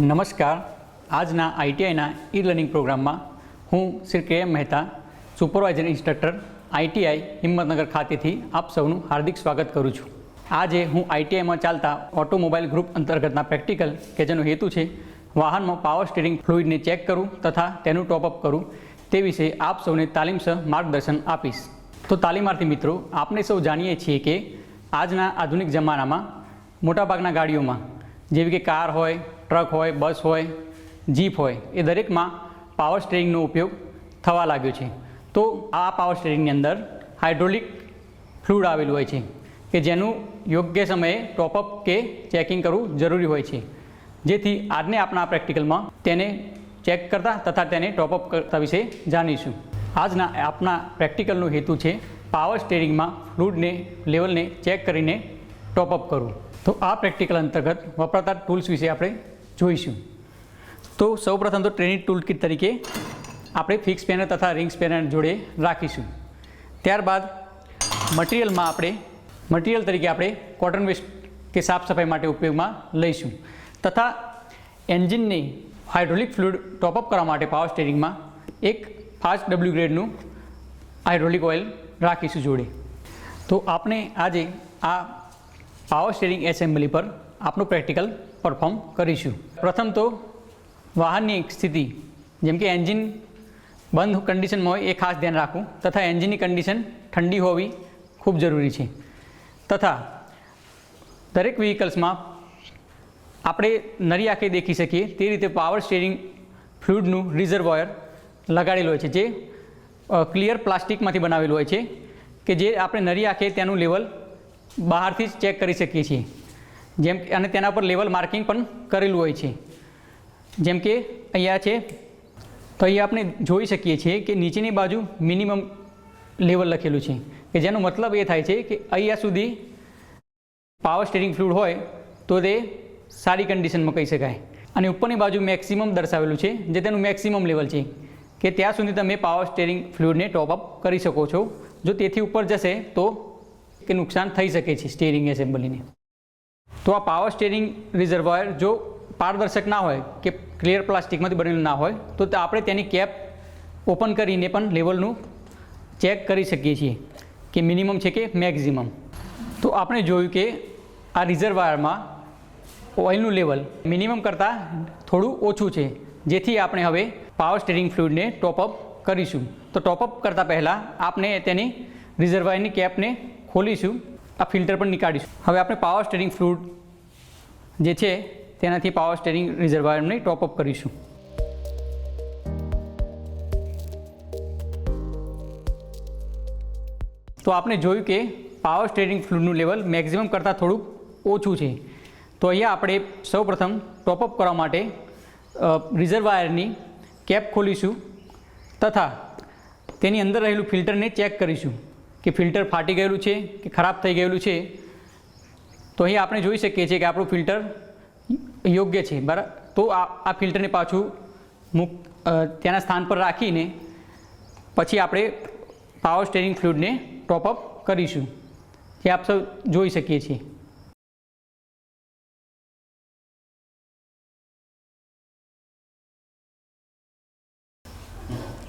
નમસ્કાર. આજના આઈટીઆઈના e learning પ્રોગ્રામમાં હું Shri K M Mehta, supervisor instructor, ITI Himmatnagar ખાતેથી આપ સૌનું હાર્દિક સ્વાગત કરું છું. આજે હું આઈટીઆઈમાં ચાલતા ઓટોમોબાઈલ ગ્રુપ અંતર્ગતના પ્રેક્ટિકલ કે જેનો હેતુ છે વાહનમાં પાવર સ્ટીરિંગ ફ્લુઇડને ચેક કરું તથા તેનું ટોપઅપ કરું તે વિશે આપ સૌને તાલીમસર માર્ગદર્શન આપીશ. તો તાલીમાર્થી મિત્રો આપણે સૌ જાણીએ છીએ કે આજના આધુનિક જમાનામાં મોટાભાગના ગાડીઓમાં, જેવી કે કાર હોય ટ્રક હોય, બસ હોય, જીપ હોય, એ દરેકમાં પાવર સ્ટેરિંગનો ઉપયોગ થવા લાગ્યો છે. તો આ પાવર સ્ટેરિંગની અંદર હાઇડ્રોલિક ફ્લૂડ આવેલું હોય છે, કે જેનું યોગ્ય સમયે ટોપઅપ કે ચેકિંગ કરવું જરૂરી હોય છે. જેથી આજને આપણા પ્રેક્ટિકલમાં તેને ચેક કરતા તથા તેને ટોપઅપ કરતા વિશે જાણીશું. આજના આપના પ્રેક્ટિકલનો હેતુ છે પાવર સ્ટેરિંગમાં ફ્લૂડને લેવલને ચેક કરીને ટોપઅપ કરવું. તો આ પ્રેક્ટિકલ અંતર્ગત વપરાતા ટૂલ્સ વિશે આપણે જોઈશું. તો સૌપ્રથમ તો ટ્રેનિંગ ટૂલ કિટ તરીકે આપણે ફિક્સ પેનર તથા રિંગ્સ પેનર જોડે રાખીશું. ત્યારબાદ મટીરિયલમાં આપણે, મટીરિયલ તરીકે આપણે કોટન વેસ્ટ કે સાફ સફાઈ માટે ઉપયોગમાં લઈશું. તથા એન્જિનને હાઇડ્રોલિક ફ્લુઇડ ટોપઅપ કરવા માટે પાવર સ્ટેરિંગમાં એક ફાસ્ટ ડબલ્યુ ગ્રેડનું હાઇડ્રોલિક ઓઇલ રાખીશું જોડે. તો આપણે આજે આ પાવર સ્ટેરિંગ એસેમ્બલી પર આપણું પ્રેક્ટિકલ પરફોર્મ કરીશું. પ્રથમ તો વાહનની સ્થિતિ. જેમ કે એન્જિન બંધ કન્ડિશનમાં હોય એ ખાસ ધ્યાન રાખવું. તથા એન્જિનની કન્ડિશન ઠંડી હોવી ખૂબ જરૂરી છે. તથા દરેક વ્હીકલ્સમાં આપણે નરી આંખે દેખી શકીએ તે રીતે પાવર સ્ટેરિંગ ફ્લુઇડનું રિઝર્વોયર લગાડેલું હોય છે. જે ક્લિયર પ્લાસ્ટિકમાંથી બનાવેલું હોય છે કે જે આપણે નરી આંખે તેનું લેવલ બહારથી જ ચેક કરી શકીએ છીએ. જેમ અને તેના પર લેવલ માર્કિંગ પણ કરેલું હોય છે. જેમ કે અહીંયા છે, તો અહીંયા આપણે જોઈ શકીએ છીએ કે નીચેની બાજુ મિનિમમ લેવલ લખેલું છે. કે જેનો મતલબ એ થાય છે કે અહીંયા સુધી પાવર સ્ટેરિંગ ફ્લુઇડ હોય, તો તે સારી કન્ડિશનમાં કહી શકાય. અને ઉપરની બાજુ મેક્સિમમ દર્શાવેલું છે, જે તેનું મેક્સિમમ લેવલ છે. કે ત્યાં સુધી તમે પાવર સ્ટેરિંગ ફ્લુઇડને ટોપઅપ કરી શકો છો. જો તેથી ઉપર જશે, તો કે નુકસાન થઈ શકે છે સ્ટેરિંગ એસેમ્બલીને તો આ પાવર સ્ટેરિંગ રિઝર્વોયર જો પારદર્શક ના હોય કે ક્લિયર પ્લાસ્ટિકમાંથી બનેલું ના હોય, તો આપણે તેની કેપ ઓપન કરીને પણ લેવલનું ચેક કરી શકીએ છીએ કે મિનિમમ છે કે મેક્ઝિમમ તો આપણે જોયું કે આ રિઝર્વાયરમાં ઓઇલનું લેવલ મિનિમમ કરતાં થોડું ઓછું છે, જેથી આપણે હવે પાવર સ્ટેરિંગ ફ્લુઇડને ટોપઅપ કરીશું. તો ટોપઅપ કરતાં પહેલાં આપણે તેની રિઝર્વાયરની કેપને ખોલીશું. આ ફિલ્ટર પણ નીકાળીશું. હવે આપણે પાવર સ્ટેરિંગ ફ્લુડ જે છે, તેનાથી પાવર સ્ટેરિંગ રિઝર્વાયરને ટોપઅપ કરીશું. તો આપણે જોયું કે પાવર સ્ટેરિંગ ફ્લૂડનું લેવલ મેક્ઝિમમ કરતાં થોડુંક ઓછું છે. તો અહીંયા આપણે સૌપ્રથમ ટોપઅપ કરવા માટે રિઝર્વાયરની કેપ ખોલીશું તથા તેની અંદર રહેલું ફિલ્ટરને ચેક કરીશું. કે ફિલ્ટર ફાટી ગયેલું છે કે ખરાબ થઈ ગયેલું છે? તો અહીં આપણે જોઈ શકીએ છીએ કે આપણું ફિલ્ટર યોગ્ય છે બરાબર તો આ આ ફિલ્ટરને પાછું મુક તેના સ્થાન પર રાખીને પછી આપણે પાવર સ્ટેરિંગ ફ્લુઇડને ટોપઅપ કરીશું, જે આપ સૌ જોઈ શકીએ છીએ.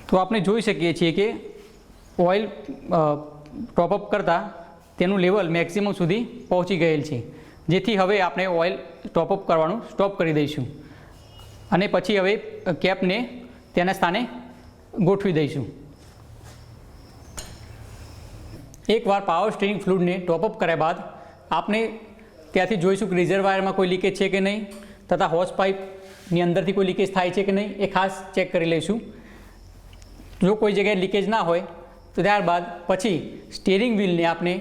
તો આપણે જોઈ શકીએ છીએ કે ઓઇલ ટોપઅપ કરતાં તેનું લેવલ મેક્સિમમ સુધી પહોંચી ગયેલ છે. જેથી હવે આપણે ઓઇલ ટોપઅપ કરવાનું સ્ટોપ કરી દઈશું. અને પછી હવે કેપને તેના સ્થાને ગોઠવી દઈશું. એકવાર પાવર સ્ટીરિંગ ફ્લૂડને ટોપઅપ કર્યા બાદ આપણે ત્યાંથી જોઈશું કે રિઝર્વાયરમાં કોઈ લીકેજ છે કે નહીં, તથા હોસ પાઇપની અંદરથી કોઈ લીકેજ થાય છે કે નહીં, એ ખાસ ચેક કરી લઈશું. જો કોઈ જગ્યાએ લીકેજ ના હોય તો ત્યારબાદ પછી સ્ટેરિંગ વ્હીલને આપણે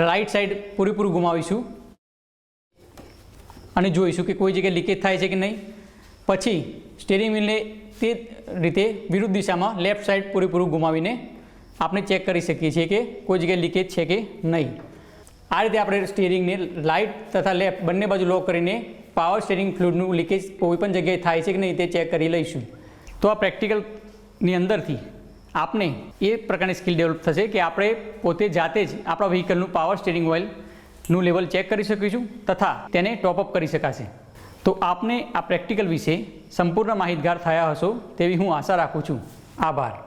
રાઈટ સાઈડ પૂરેપૂરું ગુમાવીશું. અને જોઈશું કે કોઈ જગ્યાએ લીકેજ થાય છે કે નહીં. પછી સ્ટેરિંગ વ્હીલને તે રીતે વિરુદ્ધ દિશામાં લેફ્ટ સાઈડ પૂરેપૂરું ગુમાવીને આપણે ચેક કરી શકીએ છીએ કે કોઈ જગ્યાએ લીકેજ છે કે નહીં. આ રીતે આપણે સ્ટેરિંગને લાઇટ તથા લેફ્ટ બંને બાજુ લોક કરીને પાવર સ્ટેરિંગ ફ્લુડનું લીકેજ કોઈ પણ જગ્યાએ થાય છે કે નહીં તે ચેક કરી લઈશું. તો આ પ્રેક્ટિકલની અંદરથી આપને એ પ્રકારની સ્કિલ ડેવલપ થશે કે આપણે પોતે જાતે જ આપણા વ્હીકલનું પાવર સ્ટેરિંગ ઓઇલનું લેવલ ચેક કરી શકીશું તથા તેને ટોપઅપ કરી શકાશે. તો આપને આ પ્રેક્ટિકલ વિશે સંપૂર્ણ માહિતગાર થયા હશો તેવી હું આશા રાખું છું. આભાર.